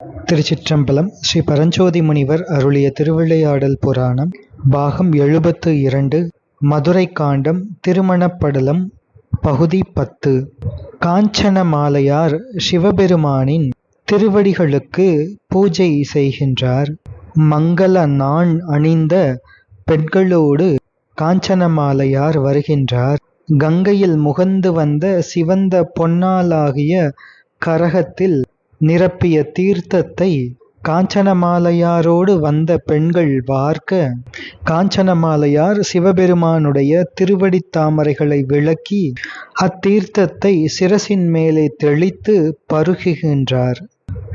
திருச்சிற்றம்பலம் ஸ்ரீ பரஞ்சோதி முனிவர் அருளிய திருவிளையாடல் புராணம் பாகம் எழுபத்து இரண்டு மதுரை காண்டம் திருமணப்படலம் பகுதி பத்து. காஞ்சன மாலையார் சிவபெருமானின் திருவடிகளுக்கு பூஜை செய்கின்றார். மங்கள நான் அணிந்த பெண்களோடு காஞ்சனமாலையார் வருகின்றார். கங்கையில் முகந்து வந்த சிவந்த பொன்னாலாகிய கரகத்தில் நிரப்பிய தீர்த்தத்தை காஞ்சனமாலையாரோடு வந்த பெண்கள் பார்க்க காஞ்சனமாலையார் சிவபெருமானுடைய திருவடித் தாமரைகளை விளக்கி அத்தீர்த்தத்தை சிரசின் மேலே தெளித்து பருகுகின்றார்.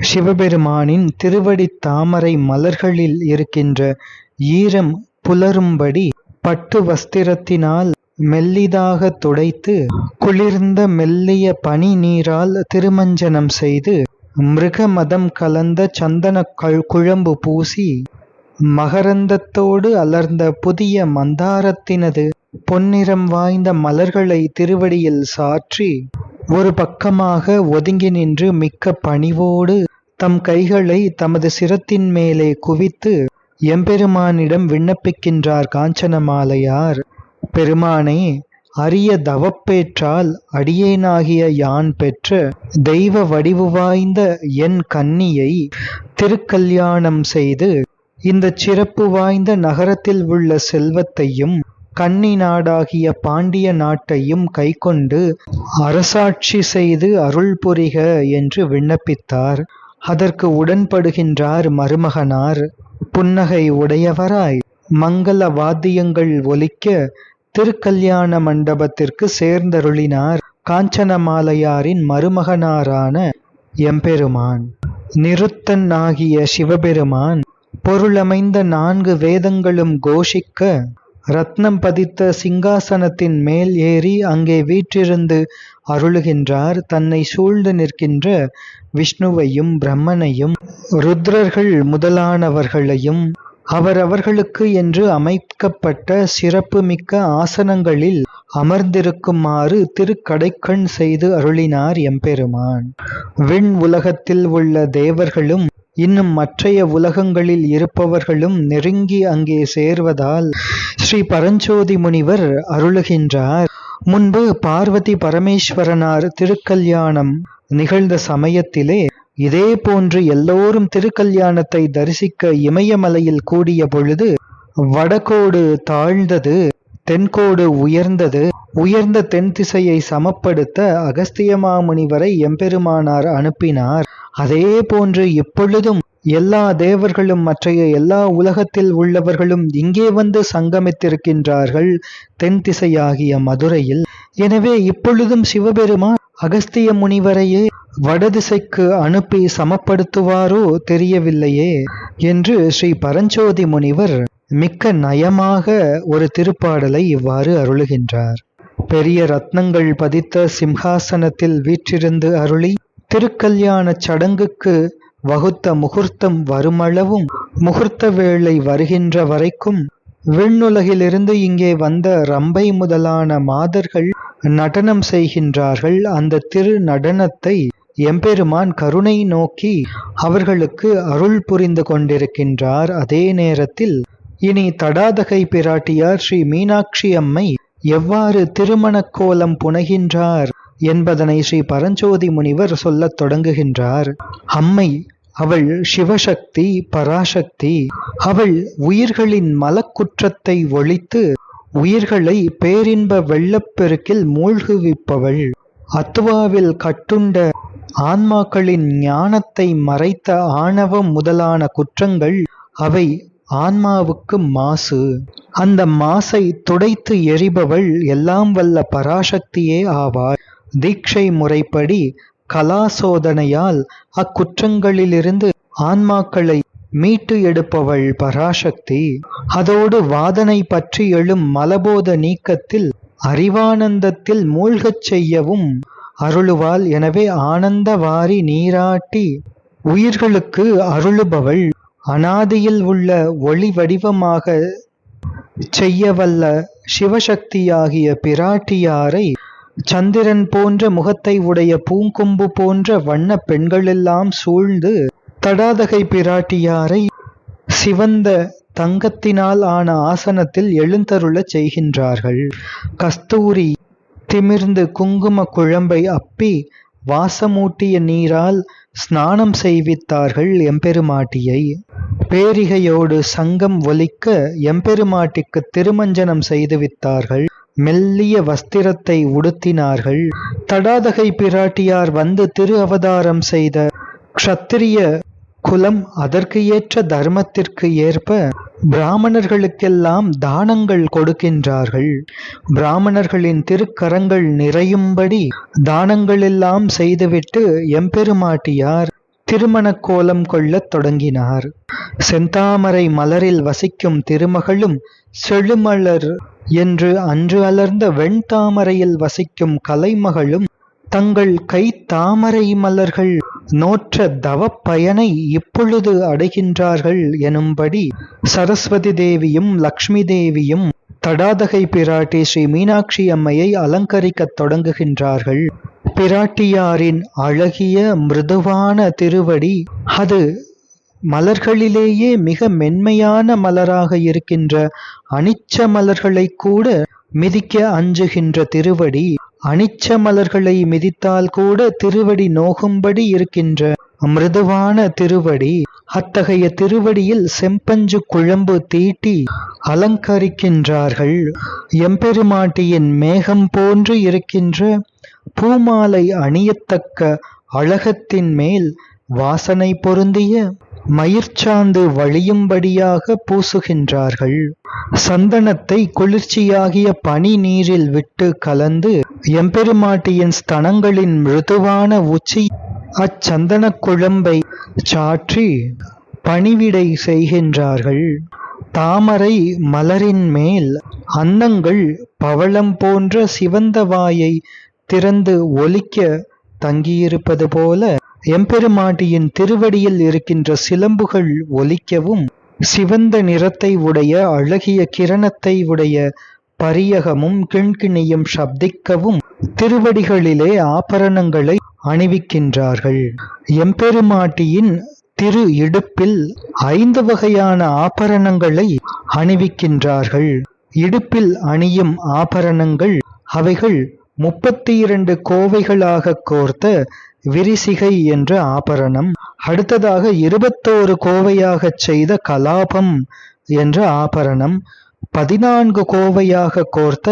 சிவபெருமானின் திருவடித் தாமரை மலர்களில் இருக்கின்ற ஈரம் புலரும்படி பட்டு வஸ்திரத்தினால் மெல்லிதாக துடைத்து குளிர்ந்த மெல்லிய பனி நீரால் திருமஞ்சனம் செய்து மிருக மதம் கலந்த சந்தன குழம்பு பூசி மகரந்தத்தோடு அலர்ந்த புதிய மந்தாரத்தினது பொன்னிறம் வாய்ந்த மலர்களை திருவடியில் சாற்றி ஒரு பக்கமாக ஒதுங்கி நின்று மிக்க பணிவோடு தம் கைகளை தமது சிரத்தின் மேலே குவித்து எம்பெருமானிடம் விண்ணப்பிக்கின்றார் காஞ்சனமாலையார் பெருமானே அரிய தவப்பேற்றால் அடியேனாகிய யான் பெற்ற தெய்வ வடிவு வாய்ந்த என் கன்னியை திருக்கல்யாணம் செய்து இந்த சிறப்பு வாய்ந்த நகரத்தில் உள்ள செல்வத்தையும் கன்னி நாடாகிய பாண்டிய நாட்டையும் கைக்கொண்டு அரசாட்சி செய்து அருள் புரிக என்று விண்ணப்பித்தார். அதற்கு உடன்படுகின்றார் மருமகனார். புன்னகை உடையவராய் மங்கள வாத்தியங்கள் ஒலிக்க திருக்கல்யாண மண்டபத்திற்கு சேர்ந்தருளினார் காஞ்சனமாலையாரின் மருமகனாரான எம்பெருமான். நிறுத்தன் ஆகிய சிவபெருமான் பொருளமைந்த நான்கு வேதங்களும் கோஷிக்க ரத்னம் பதித்த சிங்காசனத்தின் மேல் ஏறி அங்கே வீற்றிருந்து அருளுகின்றார். தன்னை சூழ்ந்து நிற்கின்ற விஷ்ணுவையும் பிரம்மனையும் ருத்ரர்கள் முதலானவர்களையும் அவரவர்களுக்கு என்று அமைக்கப்பட்ட சிறப்புமிக்க ஆசனங்களில் அமர்ந்திருக்குமாறு திருக்கடைக்கண் செய்து அருளினார் எம்பெருமான். விண் உலகத்தில் உள்ள தேவர்களும் இன்னும் மற்றைய உலகங்களில் இருப்பவர்களும் நெருங்கி அங்கே சேர்வதால் ஸ்ரீ பரஞ்சோதி முனிவர் அருளுகின்றார். முன்பு பார்வதி பரமேஸ்வரனார் திருக்கல்யாணம் நிகழ்ந்த சமயத்திலே இதே போன்று எல்லோரும் திருக்கல்யாணத்தை தரிசிக்க இமயமலையில் கூடிய பொழுது வடகோடு தாழ்ந்தது தென்கோடு உயர்ந்தது. உயர்ந்த தென் திசையை சமப்படுத்த அகஸ்தியமாமுனிவரை எம்பெருமானார் அனுப்பினார். அதே போன்று இப்பொழுதும் எல்லா தேவர்களும் மற்றைய எல்லா உலகத்தில் உள்ளவர்களும் இங்கே வந்து சங்கமித்திருக்கின்றார்கள் தென் திசையாகிய மதுரையில். எனவே இப்பொழுதும் சிவபெருமான் அகஸ்திய முனிவரையே வடதிசைக்கு அனுப்பி சமப்படுத்துவாரோ தெரியவில்லையே என்று ஸ்ரீ பரஞ்சோதி முனிவர் மிக்க நயமாக ஒரு திருப்பாடலை இவ்வாறு அருளுகின்றார். பெரிய ரத்னங்கள் பதித்த சிம்ஹாசனத்தில் வீற்றிருந்து அருளி திருக்கல்யாண சடங்குக்கு வகுத்த முகூர்த்தம் வருமளவும் முகூர்த்த வேளை வருகின்ற வரைக்கும் விண்ணுலகிலிருந்து இங்கே வந்த ரம்பை முதலான மாதர்கள் நடனம் செய்கின்றார்கள். அந்த திரு நடனத்தை எம்பெருமான் கருணை நோக்கி அவர்களுக்கு அருள் புரிந்து கொண்டிருக்கின்றார். அதே நேரத்தில் இனி தடாதகை பிராட்டியார் ஸ்ரீ மீனாட்சி அம்மை எவ்வாறு திருமணக் கோலம் புனைகின்றார் என்பதனை ஸ்ரீ பரஞ்சோதி முனிவர் சொல்லத் தொடங்குகின்றார். அம்மை அவள் சிவசக்தி பராசக்தி அவள் உயிர்களின் மலக்குற்றத்தை ஒழித்து உயிர்களை பேரின்ப வெள்ளப்பெருக்கில் மூழ்குவிப்பவள். அத்துவாவில் கட்டுண்ட ஆன்மாக்களின் ஞானத்தை மறைத்த ஆணவம் முதலான குற்றங்கள் அவை ஆன்மாவுக்கு மாசு. அந்த மாசை துடைத்து எரிபவள் எல்லாம் வல்ல பராசக்தியே ஆவார் தீட்சை முறைப்படி கலாசோதனையால் அக்குற்றங்களிலிருந்து ஆன்மாக்களை மீட்டு எடுப்பவள் பராசக்தி. அதோடு வாதனை பற்றி எழும் மலபோத நீக்கத்தில் அறிவானந்தத்தில் மூழ்கச் செய்யவும் அருளுவாள். எனவே ஆனந்த வாரி நீராட்டி உயிர்களுக்கு அருளுபவள். அனாதியில் உள்ள ஒளி வடிவமாக செய்யவல்ல சிவசக்தியாகிய பிராட்டியாரை சந்திரன் போன்ற முகத்தை உடைய பூங்கொம்பு போன்ற வண்ண பெண்களெல்லாம் சூழ்ந்து தடாதகை பிராட்டியாரை சிவந்த தங்கத்தினால் ஆன ஆசனத்தில் எழுந்தருளச் செய்கின்றார்கள். கஸ்தூரி திமிர்ந்து குங்கும குழம்பை அப்பி வாசமூட்டிய நீரால் ஸ்நானம் செய்வித்தார்கள் எம்பெருமாட்டியை. பேரிகையோடு சங்கம் ஒலிக்க எம்பெருமாட்டிக்கு திருமஞ்சனம் செய்துவித்தார்கள் மெல்லிய வஸ்திரத்தை உடுத்தினார்கள். தடாதகை பிராட்டியார் வந்து திரு அவதாரம் செய்த க்ஷத்திரிய குலம் அதற்கு ஏற்ற தர்மத்திற்கு ஏற்ப பிராமணர்களுக்கெல்லாம் தானங்கள் கொடுக்கின்றார்கள். பிராமணர்களின் திருக்கரங்கள் நிறையும்படி தானங்களெல்லாம் செய்துவிட்டு எம்பெருமாட்டியார் திருமணக் கோலம் கொள்ளத் தொடங்கினார். செந்தாமரை மலரில் வசிக்கும் திருமகளும் செழுமலர் என்று அன்று அலர்ந்த வெண்தாமரையில் வசிக்கும் கலைமகளும் தங்கள் கை தாமரை மலர்கள் நோற்ற தவப்பயனை இப்பொழுது அடைகின்றார்கள் எனும்படி சரஸ்வதி தேவியும் லக்ஷ்மி தேவியும் தடாதகை பிராட்டி ஸ்ரீ மீனாட்சி அம்மையை அலங்கரிக்கத் தொடங்குகின்றார்கள். பிராட்டியாரின் அழகிய மிருதுவான திருவடி அது மலர்களிலேயே மிக மென்மையான மலராக இருக்கின்ற அனிச்ச மலர்களை கூட மிதிக்க அஞ்சுகின்ற திருவடி அனிச்ச மலர்களை மிதித்தால் கூட திருவடி நோகும்படி இருக்கின்ற மிருதுவான திருவடி அத்தகைய திருவடியில் செம்பஞ்சு குழம்பு தீட்டி அலங்கரிக்கின்றார்கள். எம்பெருமாட்டியின் மேகம் போன்று இருக்கின்ற பூமாலை அணியத்தக்க அழகத்தின் மேல் வாசனை பொருந்திய மயிர்ச்சாந்து வழியும்படியாக பூசுகின்றார்கள். சந்தனத்தை குளிர்ச்சியாகிய பனி நீரில் விட்டு கலந்து எம்பெருமாட்டியின் ஸ்தனங்களின் மிருதுவான உச்சி அச்சந்தனக் குழம்பை சாற்றி பணிவிடை செய்கின்றார்கள். தாமரை மலரின் மேல் அன்னங்கள் பவளம் போன்ற சிவந்த வாயை திறந்து ஒலிக்க தங்கியிருப்பது போல எம்பெருமாட்டியின் திருவடியில் இருக்கின்ற சிலம்புகள் ஒலிக்கவும் சிவந்த நிறத்தை உடைய அழகிய கிரணத்தை உடைய பரியகமும் கிண்கிணியும் சப்திக்கவும் திருவடிகளிலே ஆபரணங்களை அணிவிக்கின்றார்கள். எம்பெருமாட்டியின் திரு இடுப்பில் ஐந்து வகையான ஆபரணங்களை அணிவிக்கின்றார்கள். இடுப்பில் அணியும் ஆபரணங்கள் அவைகள் முப்பத்தி இரண்டு கோவைகளாக கோர்த்த விரிசிகை என்ற ஆபரணம். அடுத்ததாக இருபத்தோரு கோவையாகச் செய்த கலாபம் என்ற ஆபரணம். பதினான்கு கோவையாக கோர்த்த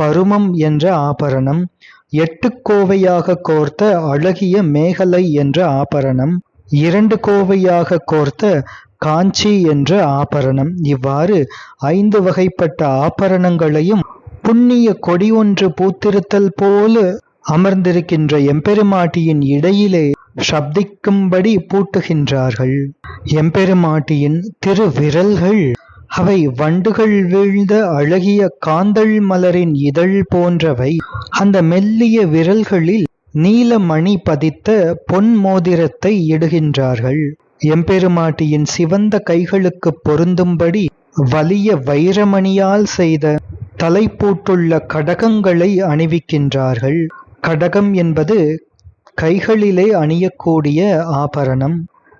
பருமம் என்ற ஆபரணம். எட்டு கோவையாக கோர்த்த அழகிய மேகலை என்ற ஆபரணம். இரண்டு கோவையாக கோர்த்த காஞ்சி என்ற ஆபரணம். இவ்வாறு ஐந்து வகைப்பட்ட ஆபரணங்களையும் புண்ணிய கொடி ஒன்று பூத்திருத்தல் போல அமர்ந்திருக்கின்ற எம்பெருமாட்டியின் இடையிலே சப்திக்கும்படி பூட்டுகின்றார்கள். எம்பெருமாட்டியின் திரு விரல்கள் அவை வண்டுகள் வீழ்ந்த அழகிய காந்தள் மலரின் இதழ் போன்றவை அந்த மெல்லிய விரல்களில் நீலமணி பதித்த பொன் மோதிரத்தை இடுகின்றார்கள். எம்பெருமாட்டியின் சிவந்த கைகளுக்கு பொருந்தும்படி வலிய வைரமணியால் செய்த தலைப்பூட்டுள்ள கடகங்களை அணிவிக்கின்றார்கள். கடகம் என்பது கைகளிலே அணியக்கூடிய ஆபரணம்.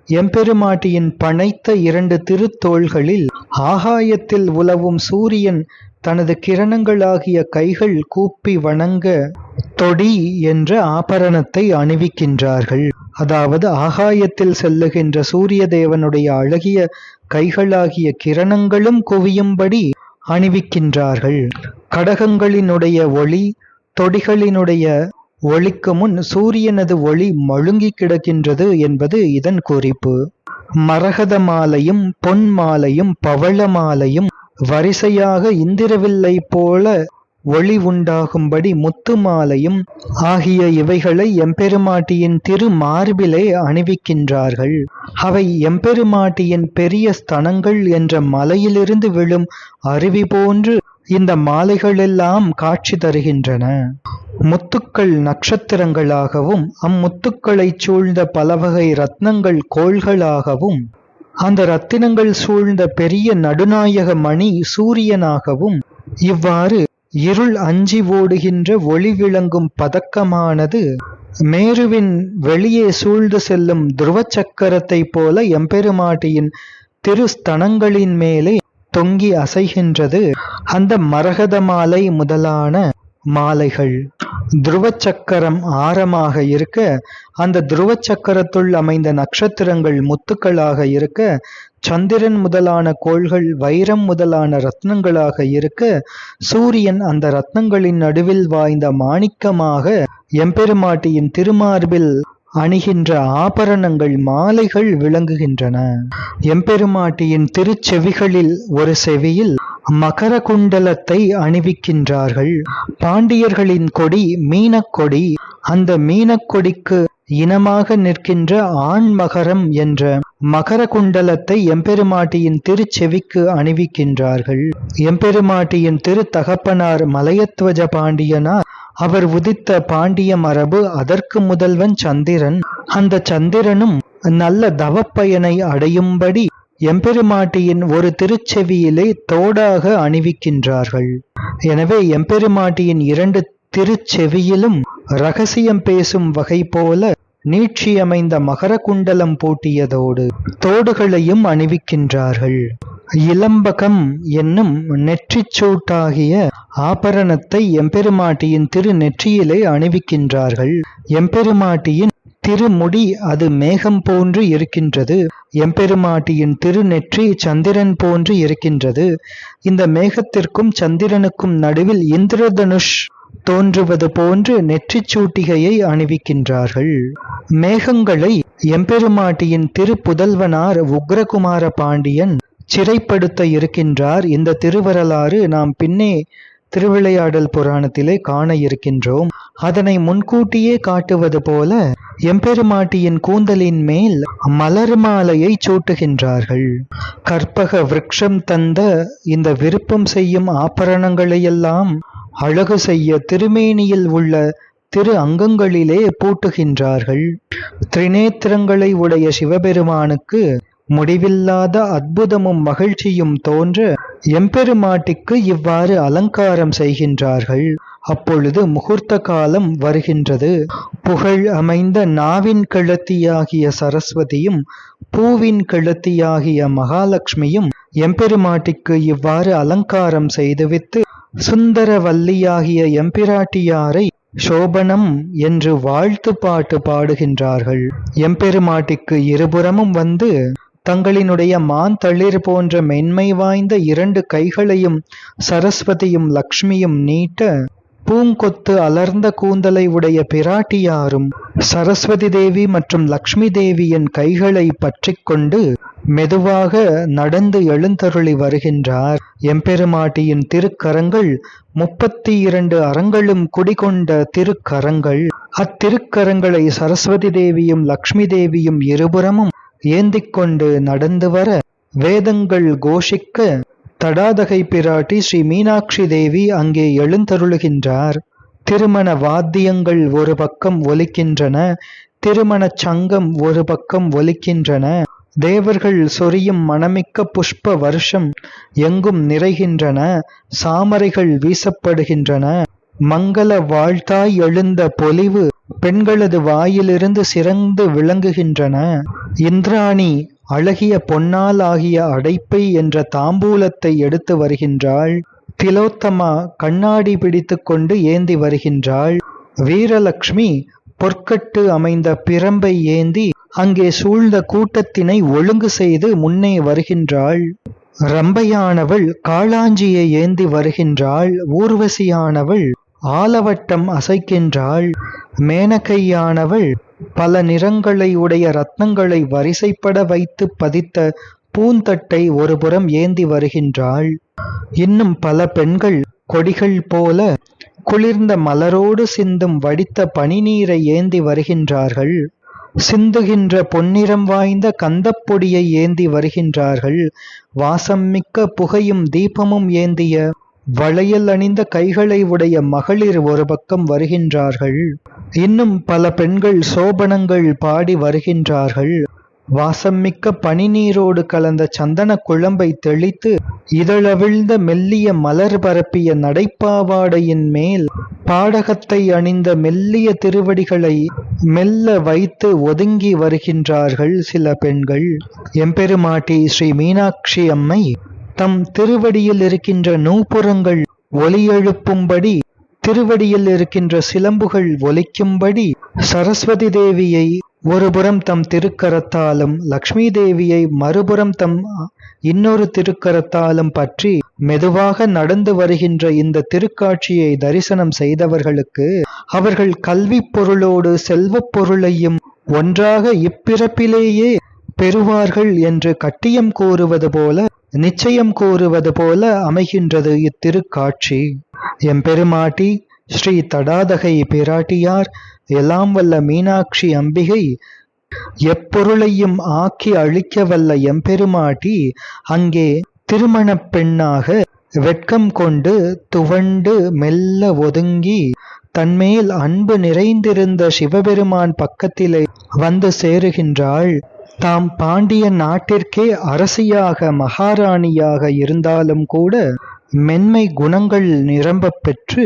எம்பெருமாட்டியின் பனைத்த இரண்டு திருத்தோள்களில் ஆகாயத்தில் உலவும் சூரியன் தனது கிரணங்களாகிய கைகள் கூப்பி வணங்க தொடி என்ற ஆபரணத்தை அணிவிக்கின்றார்கள். அதாவது ஆகாயத்தில் செல்லுகின்ற சூரிய தேவனுடைய அழகிய கைகளாகிய கிரணங்களும் குவியும்படி அணிவிக்கின்றார்கள். கடகங்களினுடைய ஒளி தொடிகளினுடைய ஒளிக்கு முன் சூரியனது ஒளி மழுங்கி கிடக்கின்றது என்பது இதன் குறிப்பு. மரகத மாலையும் பொன் மாலையும் பவள மாலையும் வரிசையாக இந்திரவில்லை போல ஒளி உண்டாகும்படி முத்து மாலையும் ஆகிய இவைகளை எம்பெருமாட்டியின் திரு மார்பிலே அணிவிக்கின்றார்கள். அவை எம்பெருமாட்டியின் பெரிய ஸ்தனங்கள் என்ற மலையிலிருந்து விழும் அருவி போன்று இந்த மாலைகளெல்லாம் காட்சி தருகின்றன. முத்துக்கள் நட்சத்திரங்களாகவும் அம்முத்துக்களைச் சூழ்ந்த பலவகை ரத்னங்கள் கோள்களாகவும் அந்த ரத்தினங்கள் சூழ்ந்த பெரிய நடுநாயக மணி சூரியனாகவும் இவ்வாறு இருள் அஞ்சி ஓடுகின்ற ஒளி விளங்கும் பதக்கமானது மேருவின் வெளியே சூழ்ந்து செல்லும் துருவ சக்கரத்தைப் போல எம்பெருமாட்டியின் திருஸ்தனங்களின் மேலே தொங்கி அசைகின்றது. அந்த மரகத மாலை முதலான மாலைகள். துருவ சக்கரம் ஆரமாக இருக்க அந்த துருவ சக்கரத்துள் அமைந்த நட்சத்திரங்கள் முத்துக்களாக இருக்க சந்திரன் முதலான கோள்கள் வைரம் முதலான ரத்னங்களாக இருக்க சூரியன் அந்த ரத்னங்களின் நடுவில் வாய்ந்த மாணிக்கமாக எம்பெருமாட்டியின் திருமார்பில் அணிகின்ற ஆபரணங்கள் மாலைகள் விளங்குகின்றன. எம்பெருமாட்டியின் திருச்செவிகளில் ஒரு செவியில் மகர குண்டலத்தை அணிவிக்கின்றார்கள். பாண்டியர்களின் கொடி மீனக்கொடி அந்த மீனக்கொடிக்கு இனமாக நிற்கின்ற ஆண் மகரம் என்ற மகர குண்டலத்தை எம்பெருமாட்டியின் திருச்செவிக்கு அணிவிக்கின்றார்கள். எம்பெருமாட்டியின் திரு தகப்பனார் மலையத்வஜ பாண்டியனார் அவர் உதித்த பாண்டிய மரபு அதற்கு முதல்வன் சந்திரன். அந்த சந்திரனும் நல்ல தவப்பயனை அடையும்படி எம்பெருமாட்டியின் ஒரு திருச்செவியிலே தோடாக அணிவிக்கின்றார்கள். எனவே எம்பெருமாட்டியின் இரண்டு திருச்செவியிலும் ரகசியம் பேசும் வகை போல நீட்சியமைந்த மகர குண்டலம் பூட்டியதோடு தோடுகளையும் அணிவிக்கின்றார்கள். இளம்பகம் என்னும் நெற்றிச் சூட்டாகிய ஆபரணத்தை எம்பெருமாட்டியின் திரு நெற்றியிலே அணிவிக்கின்றார்கள். எம்பெருமாட்டியின் திருமுடி அது மேகம் போன்று இருக்கின்றது. எம்பெருமாட்டியின் திருநெற்றி சந்திரன் போன்று இருக்கின்றது. இந்த மேகத்திற்கும் சந்திரனுக்கும் நடுவில் இந்திரதனுஷ் தோன்றுவது போன்று நெற்றிச் சூட்டிகையை அணிவிக்கின்றார்கள். மேகங்களை எம்பெருமாட்டியின் திருப்புதல்வனார் உக்ரகுமார பாண்டியன் சிறைப்படுத்த இருக்கின்றார். இந்த திருவரலாறு நாம் பின்னே திருவிளையாடல் புராணத்திலே காண இருக்கின்றோம். அதனை முன்கூட்டியே காட்டுவது போல எம்பெருமாட்டியின் கூந்தலின் மேல் மலர் மாலையை சூட்டுகின்றார்கள். கற்பக விரக்ஷம் தந்த இந்த விருப்பம் செய்யும் ஆபரணங்களையெல்லாம் அழகு செய்ய திருமேனியில் உள்ள திரு அங்கங்களிலே பூட்டுகின்றார்கள். திரிநேத்திரங்களை உடைய சிவபெருமானுக்கு முடிவில்லாத அற்புதமும் மகிழ்ச்சியும் தோன்ற எம்பெருமாட்டிக்கு இவ்வாறு அலங்காரம் செய்கின்றார்கள். அப்பொழுது முகூர்த்த காலம் வருகின்றது. புகழ் அமைந்த நாவின் கிழத்தியாகிய சரஸ்வதியும் பூவின் கிழத்தியாகிய மகாலட்சுமியும் எம்பெருமாட்டிக்கு இவ்வாறு அலங்காரம் செய்துவித்து சுந்தர வல்லியாகிய எம்பிராட்டியாரை சோபனம் என்று வாழ்த்து பாட்டு பாடுகின்றார்கள். எம்பெருமாட்டிக்கு இருபுறமும் வந்து தங்களினுடைய மான் தளிர் போன்ற மென்மை வாய்ந்த இரண்டு கைகளையும் சரஸ்வதியும் லக்ஷ்மியும் நீட்ட பூங்கொத்து அலர்ந்த கூந்தலை உடைய பிராட்டியாரும் சரஸ்வதி தேவி மற்றும் லக்ஷ்மி தேவியின் கைகளை பற்றி கொண்டு மெதுவாக நடந்து எழுந்தருளி வருகின்றார். எம்பெருமாட்டியின் திருக்கரங்கள் முப்பத்தி இரண்டு அறங்களும் குடிகொண்ட திருக்கரங்கள். அத்திருக்கரங்களை சரஸ்வதி தேவியும் லக்ஷ்மி தேவியும் இருபுறமும் ஏந்திக் கொண்டு நடந்து வர வேதங்கள் கோஷிக்க தடாதகை பிராட்டி ஸ்ரீ மீனாட்சி தேவி அங்கே எழுந்தருளுகின்றார். திருமண வாத்தியங்கள் ஒரு பக்கம் ஒலிக்கின்றன திருமண சங்கம் ஒரு பக்கம் ஒலிக்கின்றன. தேவர்கள் சொரியும் மணமிக்க புஷ்ப வருஷம் எங்கும் நிறைகின்றன சாமரைகள் வீசப்படுகின்றன. மங்கள வாழ்த்தாய் எழுந்த பொலிவு பெண்களது வாயிலிருந்து சிறந்து விளங்குகின்றன. இந்திராணி அழகிய பொன்னால் ஆகிய அடைப்பை என்ற தாம்பூலத்தை எடுத்து வருகின்றாள். திலோத்தமா கண்ணாடி பிடித்து கொண்டு ஏந்தி வருகின்றாள். வீரலக்ஷ்மி பொற்கட்டு அமைந்த பிரம்பை ஏந்தி அங்கே சூழ்ந்த கூட்டத்தினை ஒழுங்கு செய்து முன்னே வருகின்றாள். ரம்பையானவள் காளாஞ்சியை ஏந்தி வருகின்றாள். ஊர்வசியானவள் ஆலவட்டம் அசைக்கின்றாள். மேனகையானவள் பல நிறங்களை உடைய ரத்னங்களை வரிசைப்பட வைத்து பதித்த பூந்தட்டை ஒருபுறம் ஏந்தி வருகின்றாள். இன்னும் பல பெண்கள் கொடிகள் போல குளிர்ந்த மலரோடு சிந்தும் வடித்த பனிநீரை ஏந்தி வருகின்றார்கள். சிந்துகின்ற பொன்னிறம் வாய்ந்த கந்தப்பொடியை ஏந்தி வருகின்றார்கள். வாசம் மிக்க புகையும் தீபமும் ஏந்திய வளையல் அணிந்த கைகளை உடைய மகளிர் ஒரு பக்கம் வருகின்றார்கள். இன்னும் பல பெண்கள் சோபனங்கள் பாடி வருகின்றார்கள். வாசம்மிக்க பனிநீரோடு கலந்த சந்தன குழம்பை தெளித்து இதழவிழ்ந்த மெல்லிய மலர் பரப்பிய நடைப்பாவாடையின் மேல் பாடகத்தை அணிந்த மெல்லிய திருவடிகளை மெல்ல வைத்து ஒதுங்கி வருகின்றார்கள் சில பெண்கள். எம்பெருமாட்டி ஸ்ரீ மீனாட்சி அம்மை தம் திருவடியில் இருக்கின்ற நூபுறங்கள் ஒலியெழுப்பும்படி திருவடியில் இருக்கின்ற சிலம்புகள் ஒலிக்கும்படி சரஸ்வதி தேவியை ஒருபுறம் தம் திருக்கரத்தாலும் லக்ஷ்மி தேவியை மறுபுறம் தம் இன்னொரு திருக்கரத்தாலும் பற்றி மெதுவாக நடந்து வருகின்ற இந்த திருக்காட்சியை தரிசனம் செய்தவர்களுக்கு அவர்கள் கல்வி பொருளோடு செல்வப் பொருளையும் ஒன்றாக இப்பிறப்பிலேயே பெறுவார்கள் என்று கட்டியம் கூறுவது போல நிச்சயம் கூறுவது போல அமைகின்றது இத்திருக்காட்சி. எம்பெருமாட்டி ஸ்ரீ தடாதகை பிராட்டியார் எல்லாம் வல்ல மீனாட்சி அம்பிகை எப்பொருளையும் ஆக்கி அழிக்க வல்ல எம்பெருமாட்டி அங்கே திருமணப் பெண்ணாக வெட்கம் கொண்டு துவண்டு மெல்ல ஒதுங்கி தன்மேல் அன்பு நிறைந்திருந்த சிவபெருமான் பக்கத்திலே வந்து சேருகின்றாள். தாம் பாண்டிய நாட்டிற்கே அரசியாக மகாராணியாக இருந்தாலும் கூட மென்மை குணங்கள் நிரம்ப பெற்று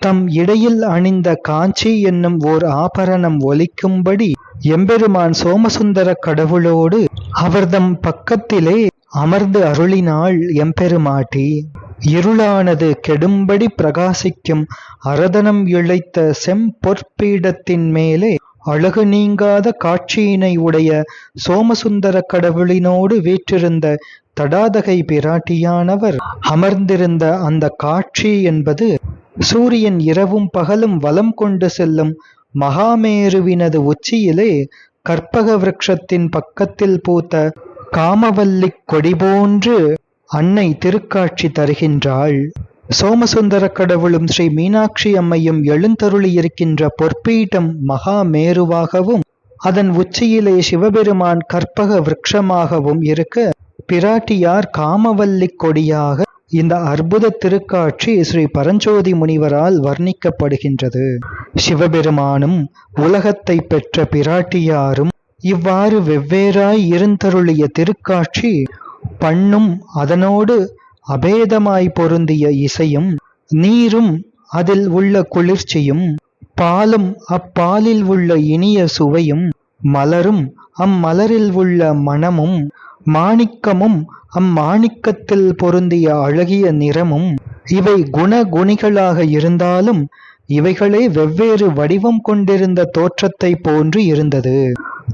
தம் இடையில் அணிந்த காஞ்சி என்னும் ஓர் ஆபரணம் ஒலிக்கும்படி எம்பெருமான் சோமசுந்தர கடவுளோடு அவர்தம் பக்கத்திலே அமர்ந்து அருளினாள் எம்பெருமாட்டி. இருளானது கெடும்படி பிரகாசிக்கும் அரதனம் இழைத்த செம்பொற்பீடத்தின் மேலே அழகு நீங்காத காட்சியினை உடைய சோமசுந்தர கடவுளினோடு வீற்றிருந்த தடாதகை பிராட்டியானவர். அமர்ந்திருந்த அந்த காட்சி என்பது சூரியன் இரவும் பகலும் வலம் கொண்டு செல்லும் மகாமேருவினது உச்சியிலே கற்பக விரக்ஷத்தின் பக்கத்தில் பூத்த காமவல்லிக் கொடி போன்று அன்னை திருக்காட்சி தருகின்றாள். சோமசுந்தர கடவுளும் ஸ்ரீ மீனாட்சி அம்மையும் எழுந்தருளி இருக்கின்ற பொற்பீட்டம் மகாமேருவாகவும் அதன் உச்சியிலே சிவபெருமான் கற்பக விரக்ஷமாகவும் இருக்க பிராட்டியார் காமவல்லி கொடியாக இந்த அற்புத திருக்காட்சி ஸ்ரீ பரஞ்சோதி முனிவரால் வர்ணிக்கப்படுகின்றது. சிவபெருமானும் உலகத்தை பெற்ற பிராட்டியாரும் இவ்வாறு வெவ்வேறாய் இருந்தருளிய திருக்காட்சி பண்ணும் அதனோடு அபேதமாய் பொருந்திய இசையும் நீரும் அதில் உள்ள குளிர்ச்சியும் பாலும் அப்பாலில் உள்ள இனிய சுவையும் மலரும் அம்மலரில் உள்ள மணமும் மாணிக்கமும் அம்மாணிக்கத்தில் பொருந்திய அழகிய நிறமும் இவை குணகுணிகளாக இருந்தாலும் இவைகளே வெவ்வேறு வடிவம் கொண்டிருந்த தோற்றத்தை போன்று இருந்தது.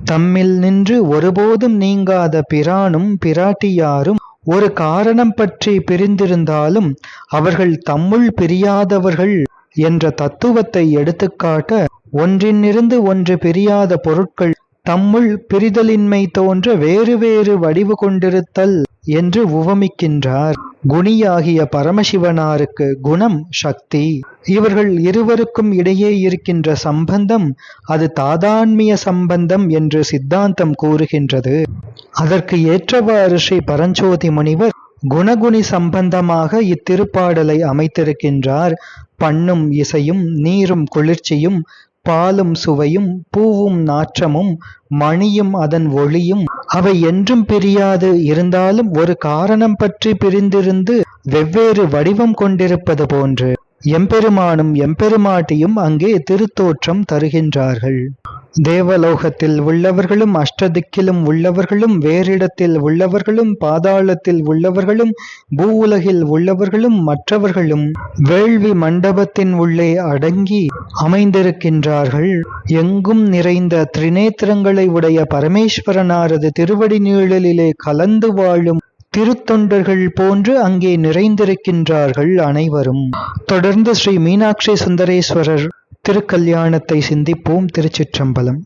தம்மில் நின்று ஒருபோதும் நீங்காத பிரானும் பிராட்டியாரும் ஒரு காரணம் பற்றி பிரிந்திருந்தாலும் அவர்கள் தம்முள் பிரியாதவர்கள் என்ற தத்துவத்தை எடுத்துக்காட்ட ஒன்றினிருந்து ஒன்று பிரியாத பொருட்கள் தம்முள் பிரிதலின்மை தோன்ற வேறு வேறு வடிவு கொண்டிருத்தல். என்று உவமிக்கின்றார். குணியாகிய பரமசிவனாருக்கு குணம் சக்தி. இவர்கள் இருவருக்கும் இடையே இருக்கின்ற சம்பந்தம் அது தாதான்மிய சம்பந்தம் என்று சித்தாந்தம் கூறுகின்றது. அதற்கு ஏற்றவாறு ஸ்ரீ பரஞ்சோதி முனிவர் குணகுணி சம்பந்தமாக இத்திருப்பாடலை அமைத்திருக்கின்றார். பண்ணும் இசையும் நீரும் குளிர்ச்சியும் பாலும் சுவையும் பூவும் நாற்றமும் மணியும் அதன் ஒளியும் அவை என்றும் பிரியாது. இருந்தாலும் ஒரு காரணம் பற்றி பிரிந்திருந்து வெவ்வேறு வடிவம் கொண்டிருப்பது போன்று எம்பெருமானும் எம்பெருமாட்டியும் அங்கே திருத்தோற்றம் தருகின்றார்கள். தேவலோகத்தில் உள்ளவர்களும் அஷ்டதிக்கிலும் உள்ளவர்களும் வேறிடத்தில் உள்ளவர்களும் பாதாளத்தில் உள்ளவர்களும் பூ உலகில் உள்ளவர்களும் மற்றவர்களும் வேள்வி மண்டபத்தின் உள்ளே அடங்கி அமைந்திருக்கின்றார்கள். எங்கும் நிறைந்த திரிநேத்திரங்களை உடைய பரமேஸ்வரனாரது திருவடி நீழலிலே கலந்து வாழும் திருத்தொண்டர்கள் போன்று அங்கே நிறைந்திருக்கின்றார்கள் அனைவரும். தொடர்ந்து ஸ்ரீ மீனாட்சி சுந்தரேஸ்வரர் திருக்கல்யாணத்தை சிந்திப்போம் திருச்சிற்றம்பலம்.